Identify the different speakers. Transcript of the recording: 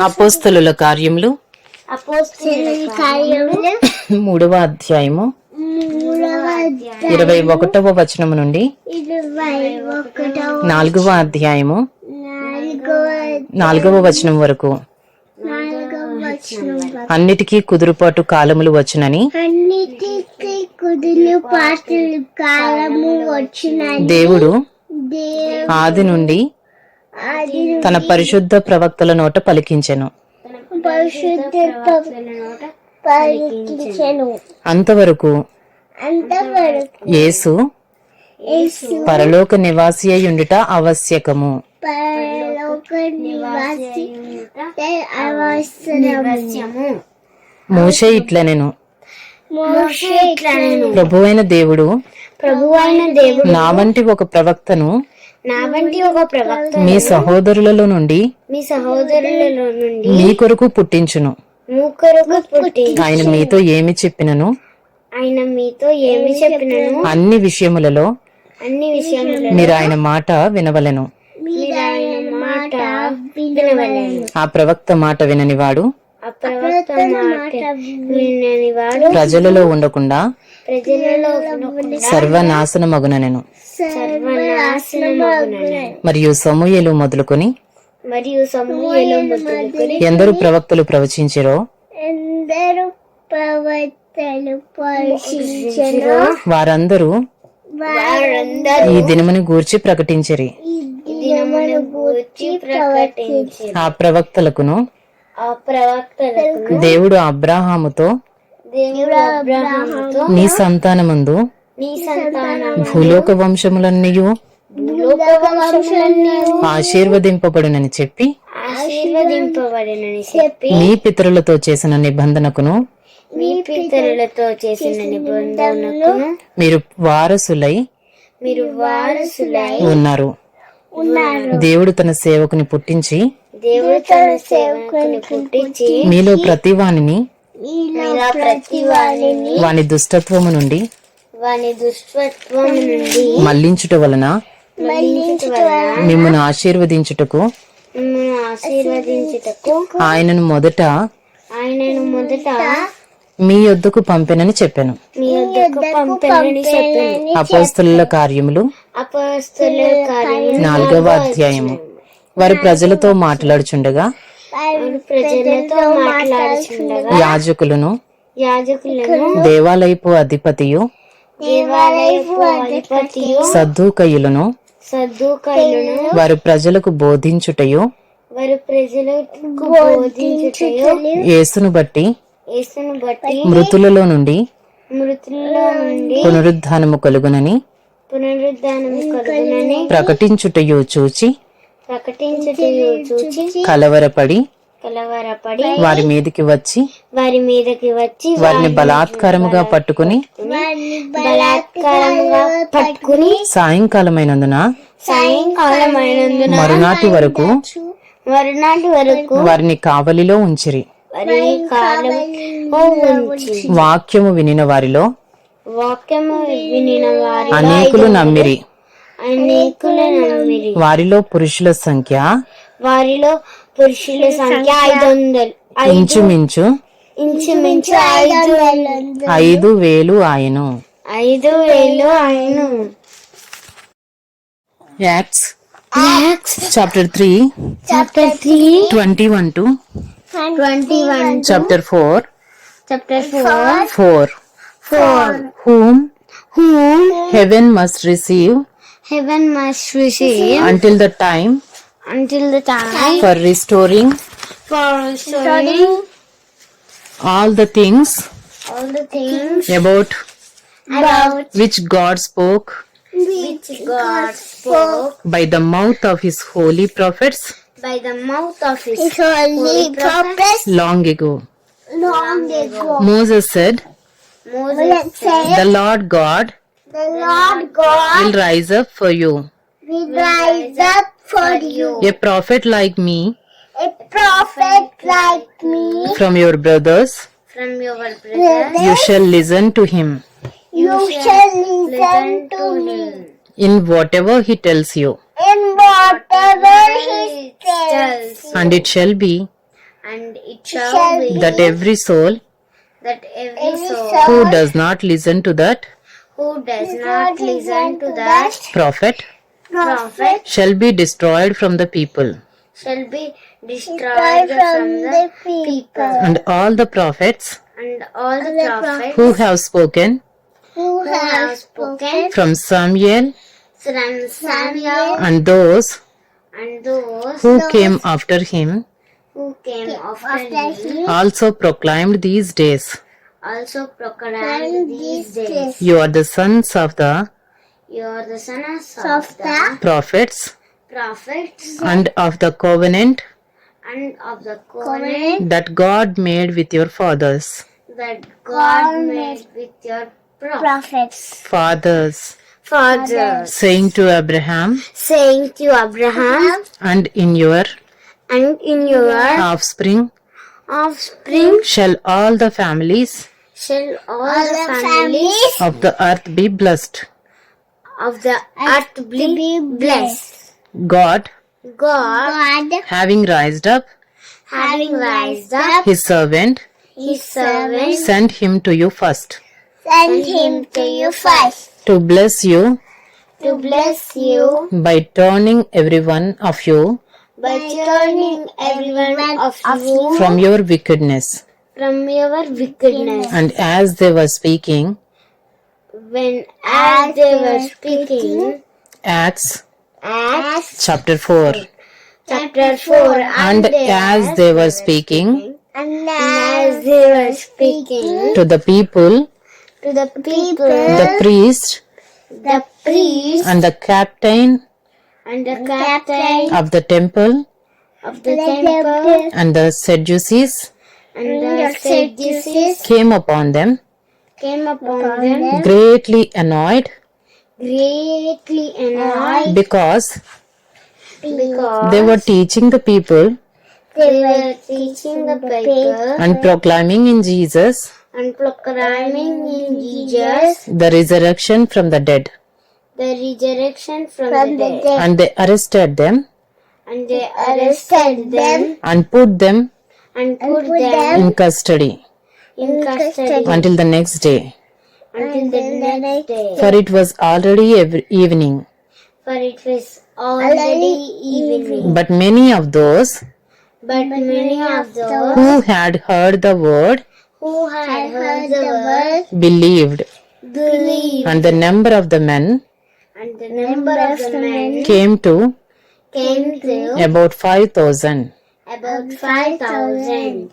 Speaker 1: అపోస్తలుల కార్యములు. మూడవ అధ్యాయము. ఇరవై ఒకటవ వచనము నుండి. నాలుగవ అధ్యాయము.
Speaker 2: నాలుగవ
Speaker 1: వచనం వరకు. అన్నిటికీ కుదురుపాటు కాలములు వచ్చునని. దేవుడు
Speaker 2: దేవు
Speaker 1: ఆది నుండి తన పరిశుద్ధ ప్రవక్తల నోట పలికించెను. అంతవరకు యేసు పరలోక నివాసి అయి ఉండుట ఆవశ్యకము. మోషే ఇట్లనెను.
Speaker 2: మోషే ఇట్లనెను.
Speaker 1: ప్రభువైన దేవుడు
Speaker 2: ప్రభువైన దేవుడు
Speaker 1: నా వంటి ఒక ప్రవక్తను
Speaker 2: నా వంటి ఒక ప్రవక్త
Speaker 1: మీ సహోదరులలో నుండి
Speaker 2: మీ సహోదరులలో నుండి
Speaker 1: మీ కొరకు పుట్టించును.
Speaker 2: మూకరుగా పుట్టి
Speaker 1: ఆయన మీతో ఏమి చెప్పినను?
Speaker 2: ఆయన మీతో ఏమి చెప్పినను?
Speaker 1: అన్ని విషయములలో
Speaker 2: అన్ని విషయములలో
Speaker 1: మీరు ఆయన మాట వినవలెను.
Speaker 2: మీరు ఆయన మాట వినవలెను.
Speaker 1: ఆ ప్రవక్త మాట విననివాడు
Speaker 2: ఆ ప్రవక్త మాట వినని వాడు
Speaker 1: ప్రజలలో ఉండకుండా సర్వనాశనమగుననెను.
Speaker 2: సర్వనాశనమగునను
Speaker 1: మరియు సమూయేలు మొదలుకొని
Speaker 2: మరియు సమూహలో మొదలుకొని
Speaker 1: ఎందరు ప్రవక్తలు ప్రవచించిరో
Speaker 2: ఎందరు ప్రవక్తలు పరిశీలించను
Speaker 1: వారందరూ ఈ దినముని గూర్చి ప్రకటించిరి. ఆ ప్రవక్తలకును
Speaker 2: ప్రవక్తలకు
Speaker 1: దేవుడు అబ్రాహాముతో
Speaker 2: దేవుడు అబ్రహాముతో
Speaker 1: నీ సంతానమందు
Speaker 2: నీ సంతానం
Speaker 1: భూలోక వంశములన్నయు
Speaker 2: భూలోక వంశములన్నీ
Speaker 1: ఆశీర్వదింపబడునని చెప్పి
Speaker 2: ఆశీర్వదింపబడినని చెప్పి
Speaker 1: నీ పితరులతో చేసిన నిబంధనకును
Speaker 2: మీ పితరులతో చేసిన నిబంధనలను
Speaker 1: మీరు వారసులై
Speaker 2: మీరు వారసులై
Speaker 1: ఉన్నారు.
Speaker 2: ఉన్నారు.
Speaker 1: దేవుడు తన సేవకుని పుట్టించి
Speaker 2: దేవుడు తన సేవకుని పుట్టించి
Speaker 1: మీలో ప్రతి
Speaker 2: వారిని
Speaker 1: వాని దుష్టత్వము నుండి
Speaker 2: వాని దుష్టత్వం నుండి
Speaker 1: మళ్ళించుట వలన మిమ్మల్ని ఆశీర్వదించుటకు
Speaker 2: ఆశీర్వదించుటకు
Speaker 1: ఆయనను మొదట
Speaker 2: ఆయనను మొదట
Speaker 1: మీ యొద్దకు పంపెనని చెప్పాను.
Speaker 2: మీ వద్దకు పంపనని చెప్పాను.
Speaker 1: అపోస్తలుల కార్యములు
Speaker 2: అపస్తుల కార్యము
Speaker 1: నాలుగవ అధ్యాయము. వారు ప్రజలతో మాట్లాడుచుండగా
Speaker 2: వారు ప్రజలతో మాట్లాడుచుండగా
Speaker 1: యాజకులను
Speaker 2: యాజకులను
Speaker 1: దేవాలయపు అధిపతియు
Speaker 2: దేవాలయపు అధిపతియు
Speaker 1: సద్దుకయులను
Speaker 2: సద్దుకైలను
Speaker 1: వారు ప్రజలకు బోధించుటయు
Speaker 2: వారు ప్రజలకు బోధించుటయు
Speaker 1: యేసును బట్టి
Speaker 2: యేసును బట్టి
Speaker 1: మృతులలో నుండి
Speaker 2: మృతుల్లో నుండి
Speaker 1: పునరుద్ధానము కలుగునని
Speaker 2: పునరుద్ధానం కలుగునని
Speaker 1: ప్రకటించుటయు చూచి కలవరపడి
Speaker 2: కలవరపడి
Speaker 1: వారి మీదికి వచ్చి
Speaker 2: వారి మీదకి వచ్చి
Speaker 1: వారిని బలాత్కారముగా పట్టుకుని
Speaker 2: బలాత్కారంగా పట్టుకుని
Speaker 1: సాయంకాలమైనందున
Speaker 2: సాయంకాలం అయినందున
Speaker 1: మరునాటి వరకు
Speaker 2: మరునాటి వరకు
Speaker 1: వారిని కావలిలో ఉంచిరి. వాక్యము వినిన వారిలో
Speaker 2: వాక్యము వినిన వారి
Speaker 1: అనేకులు నమ్మిరి. వారిలో పురుషుల సంఖ్య?
Speaker 2: వారిలో పురుషుల సంఖ్య ఐదు. వందలు
Speaker 1: ఇంచుమించు?
Speaker 2: ఇంచుమించు ఐదు
Speaker 1: ఐదు వేలు ఆయను.
Speaker 2: ఐదు వేలు ఆయన.
Speaker 1: Acts. Chapter three.
Speaker 2: Chapter three.
Speaker 1: Twenty one two?
Speaker 2: Twenty one
Speaker 1: chapter four.
Speaker 2: Chapter four.
Speaker 1: Four.
Speaker 2: Four.
Speaker 1: Whom
Speaker 2: whom
Speaker 1: heaven must receive
Speaker 2: heaven must receive
Speaker 1: until the time
Speaker 2: until the time
Speaker 1: for restoring
Speaker 2: for restoring
Speaker 1: all the things
Speaker 2: all the things
Speaker 1: about
Speaker 2: about
Speaker 1: which God spoke
Speaker 2: which God spoke
Speaker 1: by the mouth of his holy prophets
Speaker 2: by the mouth of his holy prophets
Speaker 1: long ago.
Speaker 2: long ago.
Speaker 1: Moses said,
Speaker 2: Moses said,
Speaker 1: The Lord God
Speaker 2: The Lord God
Speaker 1: will rise up for you,
Speaker 2: will rise up for you,
Speaker 1: a prophet like me.
Speaker 2: A prophet like me.
Speaker 1: from your brothers.
Speaker 2: From your brothers.
Speaker 1: You shall listen to him.
Speaker 2: You shall listen to him.
Speaker 1: In whatever he tells you,
Speaker 2: in whatever he tells,
Speaker 1: and it shall be
Speaker 2: and it shall be
Speaker 1: that every soul
Speaker 2: that every soul
Speaker 1: who does not listen to that
Speaker 2: who does not listen to that
Speaker 1: prophet
Speaker 2: prophet
Speaker 1: shall be destroyed from the people.
Speaker 2: shall be destroyed from the people.
Speaker 1: And all the prophets
Speaker 2: And all the prophets
Speaker 1: who have spoken
Speaker 2: who have spoken
Speaker 1: from Samuel
Speaker 2: from Samuel
Speaker 1: and those
Speaker 2: and those
Speaker 1: who came after him
Speaker 2: who came after him
Speaker 1: also proclaimed these days.
Speaker 2: Also proclaimed these days.
Speaker 1: You are the sons of the
Speaker 2: You are the sons of the
Speaker 1: prophets
Speaker 2: prophets
Speaker 1: and of the covenant
Speaker 2: and of the covenant
Speaker 1: that God made with your fathers.
Speaker 2: that God made with your prophets.
Speaker 1: Fathers,
Speaker 2: Fathers,
Speaker 1: saying to Abraham,
Speaker 2: saying to Abraham,
Speaker 1: and in your
Speaker 2: and in your
Speaker 1: offspring
Speaker 2: offspring
Speaker 1: shall all the families
Speaker 2: shall all the families
Speaker 1: of the earth be blessed.
Speaker 2: of the earth be blessed.
Speaker 1: God,
Speaker 2: God,
Speaker 1: having raised up
Speaker 2: having raised up
Speaker 1: his servant,
Speaker 2: his servant,
Speaker 1: sent him to you first
Speaker 2: sent him to you first
Speaker 1: to bless you
Speaker 2: to bless you
Speaker 1: by turning every one of you
Speaker 2: by turning everyone of you
Speaker 1: from your wickedness.
Speaker 2: from your wickedness.
Speaker 1: And as they were speaking,
Speaker 2: When as they were speaking,
Speaker 1: Acts
Speaker 2: Acts
Speaker 1: chapter 4,
Speaker 2: chapter 4,
Speaker 1: and as they were speaking
Speaker 2: and as they were speaking
Speaker 1: to the people,
Speaker 2: to the people,
Speaker 1: the priest
Speaker 2: the priest
Speaker 1: and the captain
Speaker 2: and the captain
Speaker 1: of the temple.
Speaker 2: Of the temple
Speaker 1: and the Sadducees.
Speaker 2: And the Sadducees
Speaker 1: came upon them,
Speaker 2: came upon them
Speaker 1: greatly annoyed.
Speaker 2: Greatly annoyed.
Speaker 1: Because
Speaker 2: because
Speaker 1: they were teaching the people.
Speaker 2: They were teaching the people
Speaker 1: and proclaiming in Jesus
Speaker 2: and proclaiming in Jesus
Speaker 1: the resurrection from the dead.
Speaker 2: The resurrection from, the dead.
Speaker 1: And they arrested them
Speaker 2: And they arrested them
Speaker 1: and put them
Speaker 2: and put them
Speaker 1: in custody
Speaker 2: in custody
Speaker 1: until the next day.
Speaker 2: until the next day.
Speaker 1: For it was already ev- evening.
Speaker 2: For it was already evening.
Speaker 1: But many of those
Speaker 2: But many of those
Speaker 1: who had heard the word
Speaker 2: who had heard the word
Speaker 1: believed,
Speaker 2: believed,
Speaker 1: and the number of the men
Speaker 2: and the number of the men
Speaker 1: came to
Speaker 2: came to
Speaker 1: about 5,000.
Speaker 2: about five thousand.